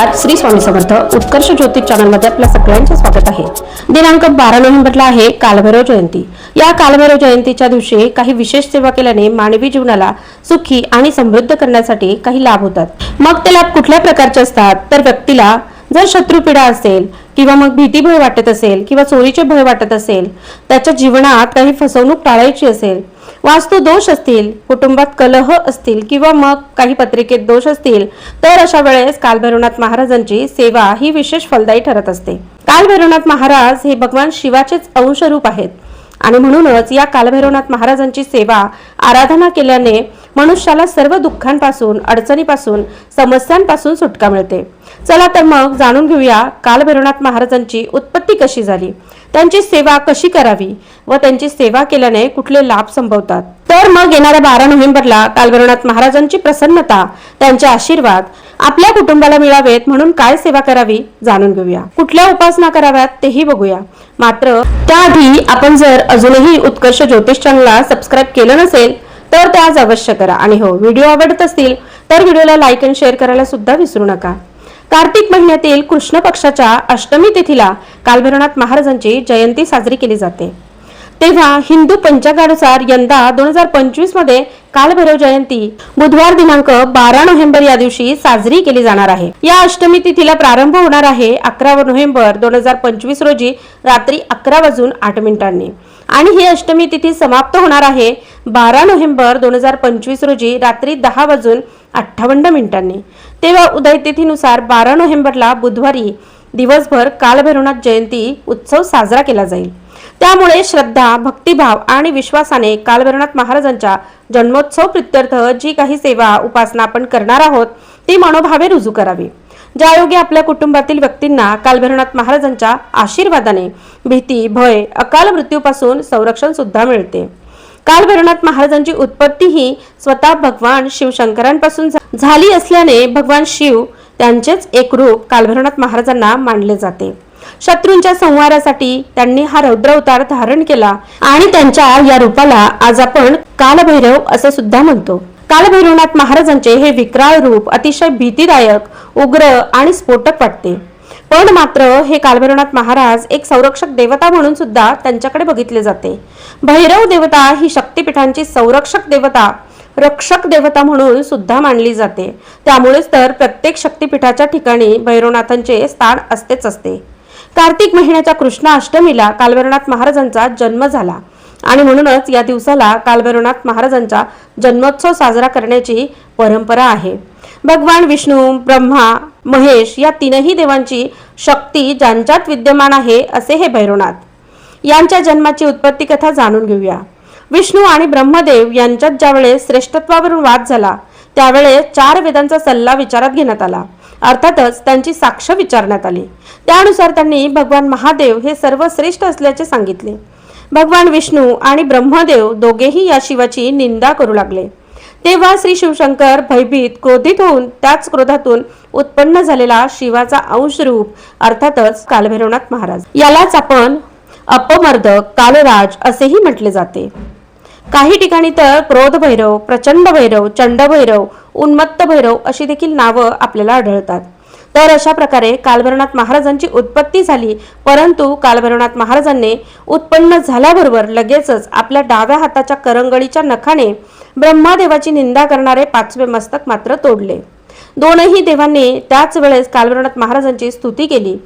नमस्कार श्री स्वामी समर्थ उत्कर्ष ज्योतिष चॅनलमध्ये आपल्या सगळ्यांचे स्वागत आहे. दिनांक बारा नोव्हेंबरला आहे कालभैरव जयंती. या कालभैरव जयंतीच्या दिवशी काही विशेष सेवा केल्याने मानवी जीवनाला सुखी आणि समृद्ध करण्यासाठी काही लाभ होतात. मग ते लाभ कुठल्या प्रकारचे असतात? तर व्यक्तीला जर शत्रुपीडा असेल किंवा मग भीती भय वाटत असेल किंवा चोरीचे भय वाटत असेल त्याच्या जीवनात काही फसवणूक टाळायची असेल वास्तू दोष असतील कुटुंबात कलह असतील किंवा मग काही पत्रिकेत दोष असतील तर अशा वेळेस कालभैरवनाथ महाराजांची सेवा ही विशेष फलदायी ठरत असते. कालभैरवनाथ महाराज हे भगवान शिवाचेच अंशरूप आहेत आणि म्हणूनच या कालभैरवनाथ महाराजांची सेवा आराधना केल्याने मनुष्याला सर्व दुःखांपासून अडचणीपासून समस्यांपासून सुटका मिळते. चला तर मग जाणून घेऊया कालभैरवनाथ महाराजांची उत्पत्ती कशी झाली. त्यांची सेवा कशी करावी व त्यांची सेवा केल्याने कुठले लाभ संभवतात? तर मग येणाऱ्या बारा नोव्हेंबरला कालभैरवनाथ महाराजांची प्रसन्नता त्यांचे आशीर्वाद आपल्या कुटुंबाला मिळावेत म्हणून काय सेवा करावी जाणून घेऊया. कुठल्या उपासना कराव्यात तेही बघूया. मात्र त्याआधी आपण जर अजूनही उत्कर्ष ज्योतिष चॅनलला सबस्क्राईब केलं नसेल तर ते आज अवश्य करा. आणि हो व्हिडिओ आवडत असतील तर व्हिडिओला लाईक आणि शेअर करायला सुद्धा विसरू नका. कार्तिक महिन्यातील कृष्ण पक्षाच्या अष्टमी तिथीला कालभैरवनाथ महाराजांची जयंती साजरी केली जाते. तेव्हा हिंदू पंचांगानुसार यंदा दोन हजार पंचवीसमध्ये कालभैरव जयंती बुधवार दिनांक बारा नोव्हेंबर या दिवशी साजरी केली जाणार आहे. या अष्टमी तिथीला प्रारंभ होणार आहे अकरा नोव्हेंबर दोन हजार पंचवीस रोजी रात्री अकरा वाजून आठ मिनिटांनी. आणि ही अष्टमी तिथी समाप्त होणार आहे बारा नोव्हेंबर दोन हजार पंचवीस रोजी रात्री दहा वाजून अठ्ठावन्न मिनिटांनी. तेव्हा उदय तिथीनुसार बारा नोव्हेंबरला बुधवारी दिवसभर कालभैरवनाथ जयंती उत्सव साजरा केला जाईल. त्यामुळे श्रद्धा भक्तिभाव आणि विश्वासाने कालभैरवनाथ महाराजांच्या जन्मोत्सव प्रित्यर्थ जी काही सेवा उपासना आपण करणार आहोत ती मनोभावे रुजू करावी. ज्यायोगे आपल्या कुटुंबातील व्यक्तींना कालभैरवनाथ महाराजांच्या आशीर्वादाने भीती भय अकाल मृत्यूपासून संरक्षण सुद्धा मिळते. कालभैरवनाथ महाराजांची उत्पत्ती ही स्वतः भगवान शिवशंकरांपासून झा- झाली असल्याने भगवान शिव त्यांचेच एक रूप कालभैरवनाथ महाराजांना मानले जाते. शत्रूंच्या संहारासाठी त्यांनी हा रौद्र अवतार धारण केला आणि त्यांच्या या रूपाला आज आपण कालभैरव असं सुद्धा म्हणतो. कालभैरवनाथ महाराजांचे हे विक्राळ रूप अतिशय भीतीदायक उग्र आणि स्फोटक वाटते. पण मात्र हे कालभैरवनाथ महाराज एक संरक्षक देवता म्हणून सुद्धा त्यांच्याकडे बघितले जाते. भैरव देवता ही शक्तिपीठांची संरक्षक देवता रक्षक देवता म्हणून सुद्धा मानली जाते. त्यामुळेच तर प्रत्येक शक्तीपीठाच्या ठिकाणी भैरवनाथांचे स्थान असतेच असते. कार्तिक महिन्याच्या कृष्णा अष्टमीला कालभैरवनाथ महाराजांचा जन्म झाला. आणि म्हणूनच या दिवसाला कालभैरवनाथ महाराजांचा जन्मोत्सव साजरा करण्याची परंपरा आहे. भगवान विष्णू ब्रह्मा महेश या तीनही देवांची शक्ती ज्यांच्यात विद्यमान आहे असे हे भैरवनाथ. यांच्या जन्माची उत्पत्ती कथा जाणून घेऊया. विष्णू आणि ब्रह्मदेव यांच्यात ज्यावेळेस श्रेष्ठत्वावरून वाद झाला त्यावेळेस चार वेदांचा सल्ला विचारात घेण्यात आला. अर्थातच त्यांची साक्ष विचारण्यात आली. त्यानुसार त्यांनी भगवान महादेव हे सर्व श्रेष्ठ असल्याचे सांगितले. भगवान विष्णू आणि ब्रह्मदेव दोघेही या शिवाची निंदा करू लागले. तेव्हा श्री शिवशंकर भयभीत क्रोधित होऊन त्याच क्रोधातून उत्पन्न झालेला शिवाचा अंश रूप अर्थातच कालभैरवनाथ महाराज. यालाच आपण अपमर्दक कालराज असेही म्हटले जाते. काही ठिकाणी तर क्रोध भैरव प्रचंड भैरव चंड भैरव उन्मत्त भैरव अशी देखील नावं आपल्याला आढळतात. तर अशा प्रकारे कालभरणात महाराजांची उत्पत्ती झाली परंतु कालभरणात महाराजांनी उत्पन्न झाल्याबरोबर लगेचच आपल्या डाव्या हाताच्या करंगळीच्या नखाने ब्रह्मादेवाची निंदा करणारे पाचवे मस्तक मात्र तोडले. दोनही देवांनी त्याच वेळेस कालभैरवनाथ महाराजांची स्तुती केली.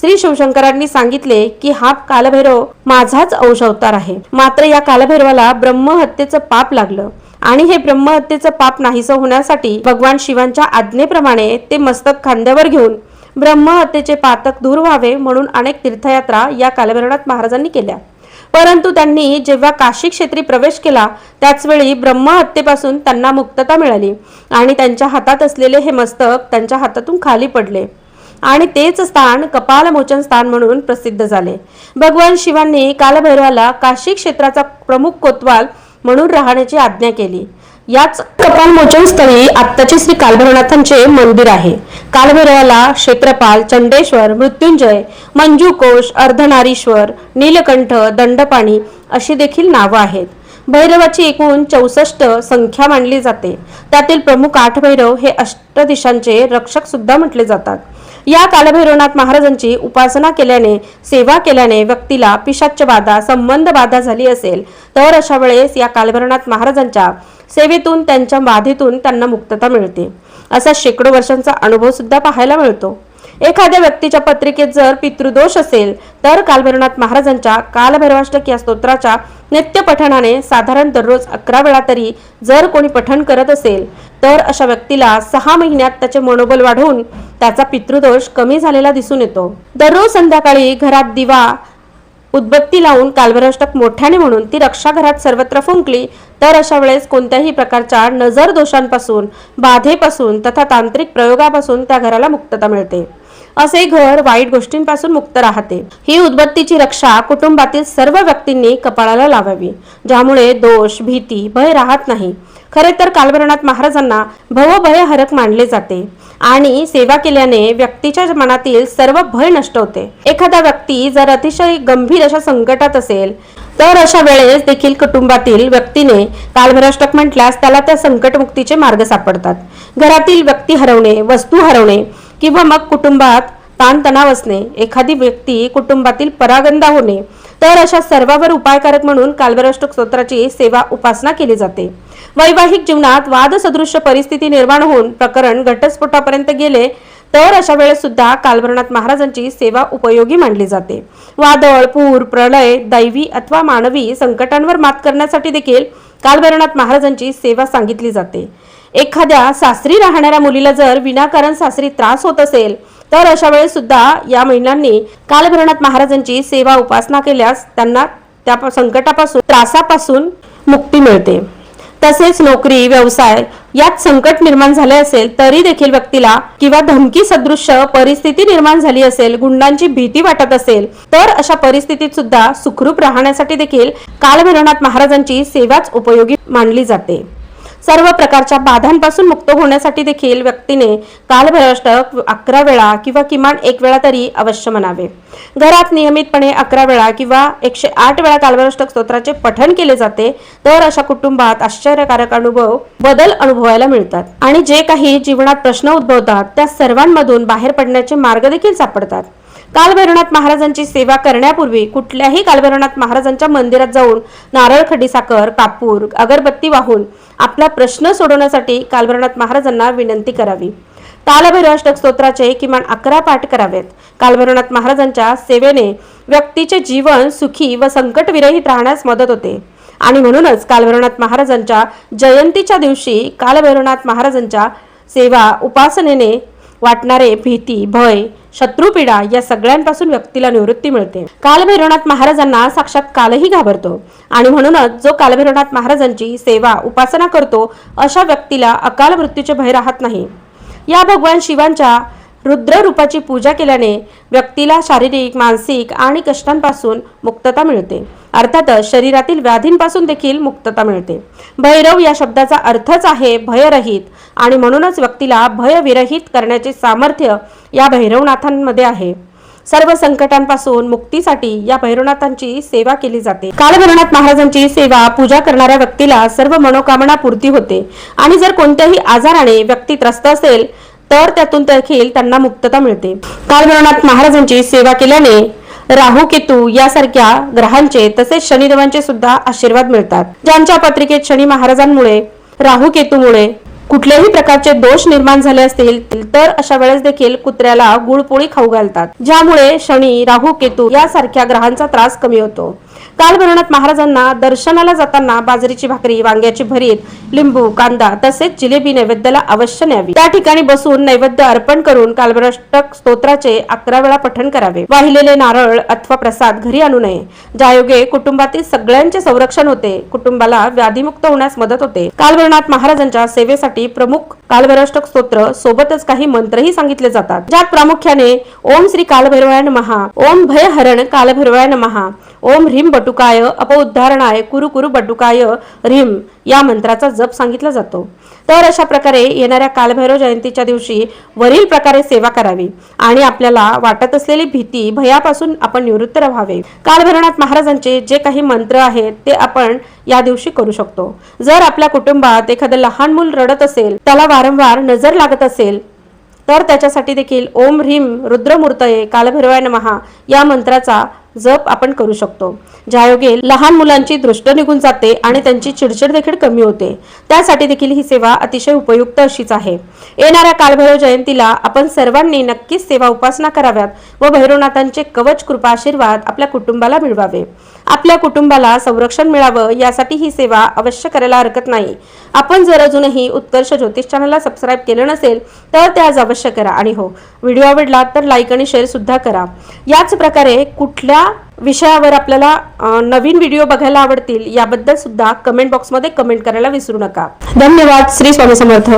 श्री शिवशंकरांनी सांगितले की हा कालभैरव माझाच अंश अवतार आहे. मात्र या कालभैरवाला ब्रह्महत्येचं पाप लागलं. आणि हे ब्रह्महत्येचं पाप नाहीसं होण्यासाठी भगवान शिवांच्या आज्ञेप्रमाणे ते मस्तक खांद्यावर घेऊन ब्रह्महत्येचे पातक दूर व्हावे म्हणून अनेक तीर्थयात्रा या कालभैरवनाथ महाराजांनी केल्या. परंतु त्यांनी जेव्हा काशी क्षेत्री प्रवेश केला त्याचवेळी ब्रह्महत्येपासून त्यांना मुक्तता मिळाली आणि त्यांच्या हातात असलेले हे मस्तक त्यांच्या हातातून खाली पडले. आणि तेच स्थान कपालमोचन स्थान म्हणून प्रसिद्ध झाले. भगवान शिवांनी कालभैरवाला काशी क्षेत्राचा प्रमुख कोतवाल म्हणून राहण्याची आज्ञा केली. याच कपालमोचन स्थळी आत्ताचे श्री कालभैरवनाथांचे मंदिर आहे. कालभैरवाला क्षेत्रपाल चंडेश्वर मृत्युंजय मंजूकोश अर्धनारीश्वर नीलकंठ दंडपाणी अशी देखील नावं आहेत. भैरवाची एकूण चौसष्ट संख्या मानली जाते. त्यातील प्रमुख आठ भैरव हे अष्टदिशांचे रक्षक सुद्धा म्हटले जातात. या कालभैरवनाथ महाराजांची उपासना केल्याने सेवा केल्याने व्यक्तीला पिशाच्च बाधा संबंध बाधा झाली असेल तर अशा वेळेस या कालभैरवनाथ महाराजांच्या सेवेतून त्यांच्या बाधेतून त्यांना मुक्तता मिळते. असा शेकडो वर्षांचा अनुभव सुद्धा पाहायला मिळतो. एखाद्या व्यक्तीच्या पत्रिकेत जर पितृदोष असेल तर कालभैरवनाथ महाराजांच्या कालभैरवाष्टक या स्तोत्राच्या नित्य पठणाने साधारण दररोज अकरा वेळा तरी जर कोणी पठण करत असेल तर अशा व्यक्तीला सहा महिन्यात त्याचे मनोबल वाढवून त्याचा पितृदोष कमी झालेला दिसून येतो. दररोज संध्याकाळी घरात दिवा उदबत्ती लावून कालभैरवाष्टक मोठ्याने म्हणून ती रक्षा घरात सर्वत्र फुंकली तर अशा वेळेस कोणत्याही प्रकारच्या नजर दोषांपासून बाधेपासून तथा तांत्रिक प्रयोगापासून त्या घराला मुक्तता मिळते. असे घर वाईट गोष्टींपासून मुक्त राहते. ही उदबत्तीची रक्षा कुटुंबातील सर्व व्यक्तींनी कपाळाला लावावी ज्यामुळे दोष भीती भय राहत नाही. खरे तर कालभरणात महाराजांना भवभय हरक मानले जाते आणि सेवा केल्याने व्यक्तीच्या मनातील सर्व भय नष्ट होते. एखादा व्यक्ती जर अतिशय गंभीर अशा संकटात असेल तर अशा वेळेस देखील कुटुंबातील व्यक्तीने कालभराष्टक म्हटल्यास त्याला त्या संकटमुक्तीचे मार्ग सापडतात. घरातील व्यक्ती हरवणे वस्तू हरवणे किंवा मग कुटुंबात ताणतणाव असणे एखादी व्यक्ती कुटुंबातील परागंदा होणे तर अशा सर्वावर उपायकारक म्हणून कालभैरवाष्टक स्तोत्राची सेवा उपासना केली जाते. वैवाहिक जीवनात वादसदृश्य परिस्थिती निर्माण होऊन प्रकरण घटस्फोटापर्यंत गेले तर अशा वेळेस सुद्धा कालभरणात महाराजांची सेवा उपयोगी मानली जाते. वादळ पूर प्रलय दैवी अथवा मानवी संकटांवर मात करण्यासाठी देखील कालभरणात महाराजांची सेवा सांगितली जाते. एखाद्या सासरी राहणाऱ्या मुलीला जर विनाकारण सासरी त्रास होत असेल तर अशा वेळेस सुद्धा या महिलांनी कालभरणात महाराजांची सेवा उपासना केल्यास त्यांना त्या संकटापासून त्रासापासून मुक्ती मिळते. तसेच नोकरी व्यवसाय यात संकट निर्माण झाले असेल तरी देखील व्यक्तीला किंवा धमकी सदृश्य परिस्थिती निर्माण झाली असेल गुंडांची भीती वाटत असेल तर अशा परिस्थितीत सुद्धा सुखरूप राहण्यासाठी देखील कालभरणात महाराजांची सेवाच उपयोगी मानली जाते. सर्व प्रकारच्या बाधांपासून मुक्त होण्यासाठी देखील व्यक्तीने कालभैरवाष्टक अकरा वेळा किंवा किमान एक वेळा तरी अवश्य म्हणावे. घरात नियमितपणे अकरा वेळा किंवा एकशे आठ वेळा कालभ्रष्टक स्तोत्राचे पठण केले जाते तर अशा कुटुंबात आश्चर्यकारक अनुभव बदल अनुभवायला मिळतात. आणि जे काही जीवनात प्रश्न उद्भवतात त्या सर्वांमधून बाहेर पडण्याचे मार्ग देखील सापडतात. कालभैरवनाथ महाराजांची सेवा करण्यापूर्वी कुठल्याही कालभैरवनाथ महाराजांच्या मंदिरात जाऊन नारळ खडीसाखर कापूर अगरबत्ती वाहून आपला प्रश्न सोडवण्यासाठी कालभैरवनाथ महाराजांना विनंती करावी. कालभैरवाष्टक स्तोत्राचे किमान अकरा पाठ करावेत. कालभैरवनाथ महाराजांच्या सेवेने व्यक्तीचे जीवन सुखी व संकटविरहित राहण्यास मदत होते. आणि म्हणूनच कालभैरवनाथ महाराजांच्या जयंतीच्या दिवशी कालभैरवनाथ महाराजांच्या सेवा उपासनेने वाटणारे भीती भय शत्रुपीडा या सगळ्यांपासून व्यक्तीला निवृत्ती मिळते. कालभैरवनाथ महाराजांना साक्षात कालही घाबरतो आणि म्हणूनच जो कालभैरवनाथ महाराजांची सेवा उपासना करतो अशा व्यक्तीला अकाल मृत्यूचे भय राहत नाही. या भगवान शिवांच्या रुद्र रूपाची पूजा केल्याने व्यक्तीला शारीरिक मानसिक आणि कष्टांपासून मुक्तता मिळते. अर्थातच शरीरातील व्याधींपासून देखील मुक्तता मिळते. भैरव या शब्दाचा अर्थच आहे भयरहित आणि म्हणूनच व्यक्तीला भयविरहित करण्याचे सामर्थ्य या भैरवनाथांमध्ये आहे. सर्व संकटांपासून मुक्तीसाठी या भैरवनाथांची सेवा केली जाते. कालभैरवनाथ महाराजांची सेवा पूजा करणाऱ्या व्यक्तीला सर्व मनोकामना पूर्ती होते. आणि जर कोणत्याही आजाराने व्यक्ती त्रस्त असेल तर त्यातून देखील त्यांना मुक्तता मिळते. कालभैरवनाथ महाराजांची सेवा केल्याने राहू केतू यासारख्या ग्रहांचे तसेच शनिदेवांचे सुद्धा आशीर्वाद मिळतात. ज्यांच्या पत्रिकेत शनी महाराजांमुळे राहू केतूमुळे कुठल्याही प्रकारचे दोष निर्माण झाले असतील तर अशा वेळेस देखील कुत्र्याला गुळपोळी खाऊ घालतात. ज्यामुळे शनी राहू केतू यासारख्या ग्रहांचा त्रास कमी होतो. कालभरणात महाराजांना दर्शनाला जाताना बाजरीची भाकरी वांग्याची भरीत लिंबू कांदा तसेच जिलेबी नैवेद्याला अवश्य न्यावी. त्या ठिकाणी बसून नैवेद्य अर्पण करून कालभ्रष्टक स्तोत्राचे अकरा वेळा पठण करावे. वाहिलेले नारळ अथवा प्रसाद घरी आणू नये. ज्यायोगे कुटुंबातील सगळ्यांचे संरक्षण होते कुटुंबाला व्याधीमुक्त होण्यास मदत होते. कालभरणात महाराजांच्या सेवेसाठी प्रमुख कालभ्रष्टक स्तोत्र सोबतच काही मंत्रही सांगितले जातात. ज्यात प्रामुख्याने ओम श्री कालभैरवाय नमहा ओम भयहरण कालभैरवाय नमहा ओम ह्रीम बटुकाय अपउद्धारणाय कुरु कुरु बटुकाय ह्रीम या मंत्राचा जप सांगितला जातो. तर अशा प्रकारे येणाऱ्या कालभैरव जयंतीच्या दिवशी वरील प्रकारे सेवा करावी आणि आपल्याला वाटत असलेली भीती भयापासून आपण निवृत्त राहावे. कालभैरवनाथ महाराजांचे जे काही मंत्र आहेत ते आपण या दिवशी करू शकतो. जर आपल्या कुटुंबात एखादं लहान मूल रडत असेल त्याला वारंवार नजर लागत असेल तर त्याच्यासाठी देखील ओम ह्रीम रुद्रमूर्तये कालभैरवाय नमहा या मंत्राचा जप आपण करू शकतो. ज्यायोगे लहान मुलांची दृष्ट निघून जाते आणि त्यांची चिडचिड देखील कमी होते. त्यासाठी देखील ही सेवा अतिशय उपयुक्त अशीच आहे. येणाऱ्या कालभैरव जयंतीला आपण सर्वांनी नक्कीच सेवा उपासना कराव्यात व भैरवनाथांचे कवच कृपा आशीर्वाद आपल्या कुटुंबाला मिळवावे. आपल्या कुटुंबाला संरक्षण मिळावं यासाठी ही सेवा अवश्य करायला हरकत नाही. आपण जर अजूनही उत्कर्ष ज्योतिष चॅनलला सबस्क्राईब केलं नसेल तर ते आज अवश्य करा. आणि हो व्हिडिओ आवडला तर लाईक आणि शेअर सुद्धा करा. याच प्रकारे कुठल्या विषयावर आपल्याला नवीन व्हिडिओ बघायला आवडतील याबद्दल सुद्धा कमेंट बॉक्समध्ये कमेंट करायला विसरू नका. धन्यवाद. श्री स्वामी समर्थ.